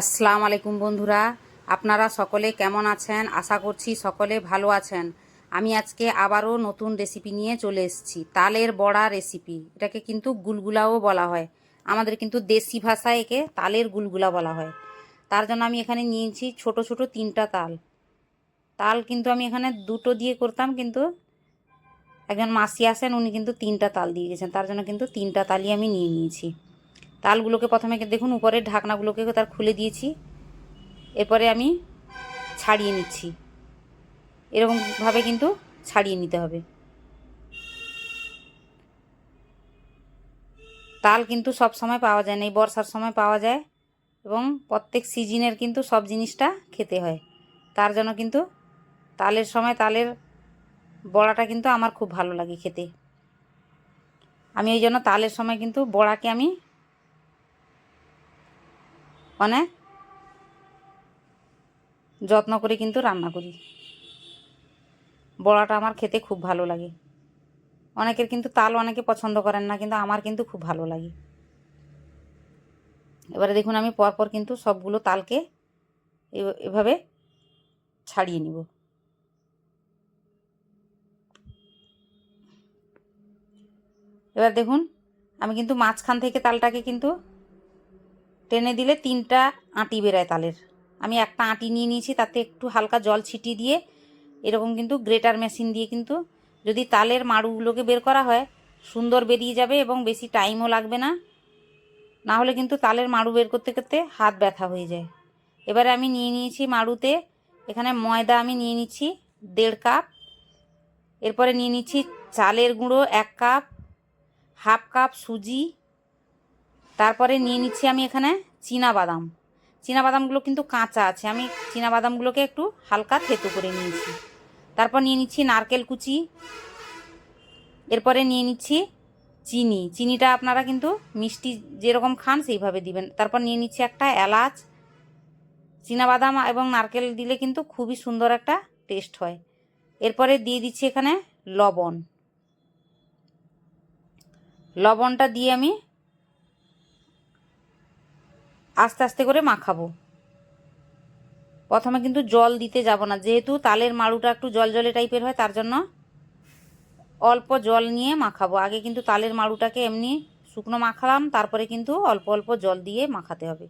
আসসালামু আলাইকুম বন্ধুরা। আপনারা সকলে কেমন আছেন? আশা করছি সকলে ভালো আছেন। আমি আজকে আবারও নতুন রেসিপি নিয়ে চলে এসেছি। তালের বড়া রেসিপি এটাকে কিন্তু গুলগুলাও বলা হয়। আমাদের কিন্তু দেশি ভাষায় একে তালের গুলগুলা বলা হয়। তার জন্য আমি এখানে নিয়েছি ছোট ছোট তিনটা তাল। তাল কিন্তু আমি এখানে দুটো দিয়ে করতাম, কিন্তু একজন মাসি আসেন উনি কিন্তু তিনটা তাল দিয়ে গেছেন। তার জন্য কিন্তু তিনটা তালই আমি নিয়ে নিয়েছি। তালগুলোকে প্রথমে দেখুন, উপরের ঢাকনাগুলোকে তার খুলে দিয়েছি। এরপরে আমি ছাড়িয়ে নিচ্ছি। এরকমভাবে কিন্তু ছাড়িয়ে নিতে হবে। তাল কিন্তু সব সময় পাওয়া যায় না, এই বর্ষার সময় পাওয়া যায় এবং প্রত্যেক সিজনের কিন্তু সব জিনিসটা খেতে হয়। তার জন্য কিন্তু তালের সময় তালের বড়াটা কিন্তু আমার খুব ভালো লাগে খেতে। আমি ওই জন্য তালের সময় কিন্তু বড়াকে আমি অনেক যত্ন করে কিন্তু রান্না করি। বড়াটা আমার খেতে খুব ভালো লাগে। অনেকের কিন্তু তাল অনেকে পছন্দ করেন না, কিন্তু আমার কিন্তু খুব ভালো লাগে। এবারে দেখুন, আমি পরপর কিন্তু সবগুলো তালকে এভাবে ছাড়িয়ে নিব। এবার দেখুন, আমি কিন্তু মাঝখান থেকে তালটাকে কিন্তু টেনে দিলে তিনটা আঁটি বেরায় তালের। আমি একটা আঁটি নিয়ে নিয়েছি, তাতে একটু হালকা জল ছিটিয়ে দিয়ে, এরকম কিন্তু গ্রেটার মেশিন দিয়ে কিন্তু যদি তালের মাড়ুগুলোকে বের করা হয়, সুন্দর বেরিয়ে যাবে এবং বেশি টাইমও লাগবে না। না হলে কিন্তু তালের মাড়ু বের করতে করতে হাত ব্যথা হয়ে যায়। এবারে আমি নিয়ে নিয়েছি মাড়ুতে, এখানে ময়দা আমি নিয়ে নিচ্ছি দেড় কাপ। এরপরে নিয়ে নিচ্ছি চালের গুঁড়ো এক কাপ, হাফ কাপ সুজি তারপরে নিয়ে নিচ্ছি আমি এখানে চীনা বাদাম চীনা বাদামগুলো কিন্তু কাঁচা আছে। আমি চীনা বাদামগুলোকে একটু হালকা থেতো করে নিয়েছি। তারপর নিয়ে নিচ্ছি নারকেল কুচি। এরপরে নিয়ে নিচ্ছি চিনি। চিনিটা আপনারা কিন্তু মিষ্টি যেরকম খান সেইভাবে দিবেন। তারপর নিয়ে নিচ্ছি একটা এলাচ। বাদাম এবং নারকেল দিলে কিন্তু খুবই সুন্দর একটা টেস্ট হয়। এরপরে দিয়ে দিচ্ছি এখানে লবণ। লবণটা দিয়ে আমি আস্তে আস্তে করে মাখাবো। প্রথমে কিন্তু জল দিতে যাব না। যেহেতু তালের মাড়ুটা একটু জল জলে টাইপের হয়, তার জন্য অল্প জল নিয়ে মাখাবো। আগে কিন্তু তালের মাড়ুটাকে এমনি শুকনো মাখালাম, তারপরে কিন্তু অল্প অল্প জল দিয়ে মাখাতে হবে।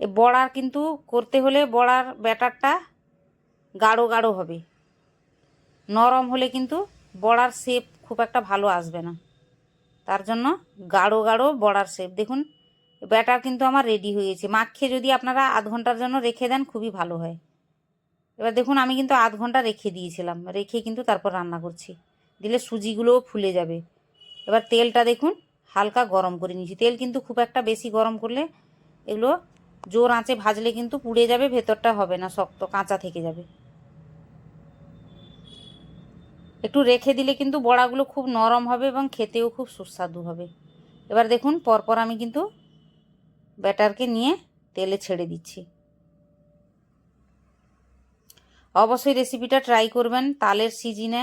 এ বড়ার কিন্তু করতে হলে বড়ার ব্যাটারটা গাঢ় গাঢ় হবে। নরম হলে কিন্তু বড়ার শেপ খুব একটা ভালো আসবে না। তার জন্য গাঢ় গাঢ় বড়ার শেপ। দেখুন ব্যাটার কিন্তু আমার রেডি হয়েছে। মাখিয়ে যদি আপনারা আধ ঘণ্টার জন্য রেখে দেন, খুবই ভালো হয়। এবার দেখুন, আমি কিন্তু আধ ঘণ্টা রেখে দিয়েছিলাম। রেখে কিন্তু তারপর রান্না করছি। দিলে সুজিগুলোও ফুলে যাবে। এবার তেলটা দেখুন, হালকা গরম করে নিয়েছি। তেল কিন্তু খুব একটা বেশি গরম করলে এগুলো জোর আঁচে ভাজলে কিন্তু পুড়ে যাবে, ভেতরটা হবে না, শক্ত কাঁচা থেকে যাবে। একটু রেখে দিলে কিন্তু বড়াগুলো খুব নরম হবে এবং খেতেও খুব সুস্বাদু হবে। এবার দেখুন, পরপর আমি কিন্তু ব্যাটারকে নিয়ে তেলে ছেড়ে দিচ্ছি। অবশ্যই রেসিপিটা ট্রাই করবেন। তালের সিজিনে,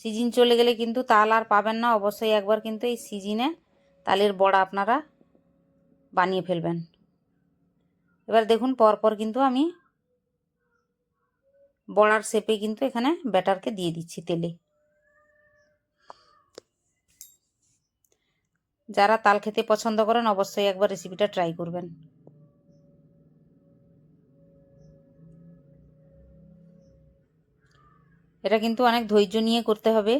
সিজিন চলে গেলে কিন্তু তাল আর পাবেন না। অবশ্যই একবার কিন্তু এই সিজিনে তালের বড়া আপনারা বানিয়ে ফেলবেন। এবার দেখুন, পরপর কিন্তু আমি বড়ার শেপে কিন্তু এখানে ব্যাটারকে দিয়ে দিচ্ছি তেলে। যারা তাল খেতে পছন্দ করেন, অবশ্যই একবার রেসিপিটা ট্রাই করবেন। এটা কিন্তু অনেক ধৈর্য নিয়ে করতে হবে।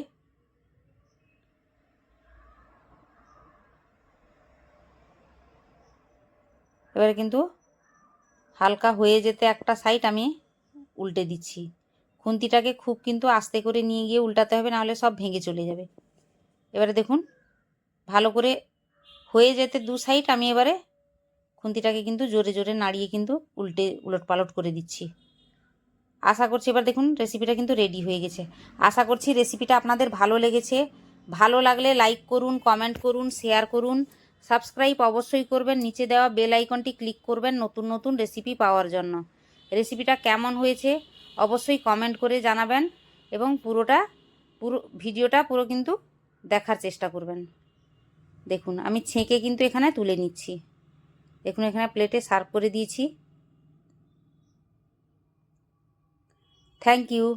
এবারে কিন্তু হালকা হয়ে যেতে একটা সাইড আমি উল্টে দিচ্ছি। খুন্তিটাকে খুব কিন্তু আস্তে করে নিয়ে গিয়ে উল্টাতে হবে, নাহলে সব ভেঙে চলে যাবে। এবারে দেখুন, ভালো করে হয়ে যেতে দু সাইড আমি এবারে খুন্তিটাকে কিন্তু জোরে জোরে নাড়িয়ে কিন্তু উল্টে উলট পালট করে দিচ্ছি। আশা করছি এবার দেখুন রেসিপিটা কিন্তু রেডি হয়ে গেছে। আশা করছি রেসিপিটা আপনাদের ভালো লেগেছে। ভালো লাগলে লাইক করুন কমেন্ট করুন শেয়ার করুন। সাবস্ক্রাইব অবশ্যই করবেন। নিচে দেওয়া বেল আইকনটি ক্লিক করবেন নতুন নতুন রেসিপি পাওয়ার জন্য। রেসিপিটা কেমন হয়েছে অবশ্যই কমেন্ট করে জানাবেন এবং পুরোটা পুরো ভিডিওটা পুরো কিন্তু দেখার চেষ্টা করবেন। দেখুন, আমি ছেঁকে কিন্তু এখানে তুলে নিচ্ছি। দেখুন, এখানে প্লেটে সার্ভ করে দিয়েছি। Thank you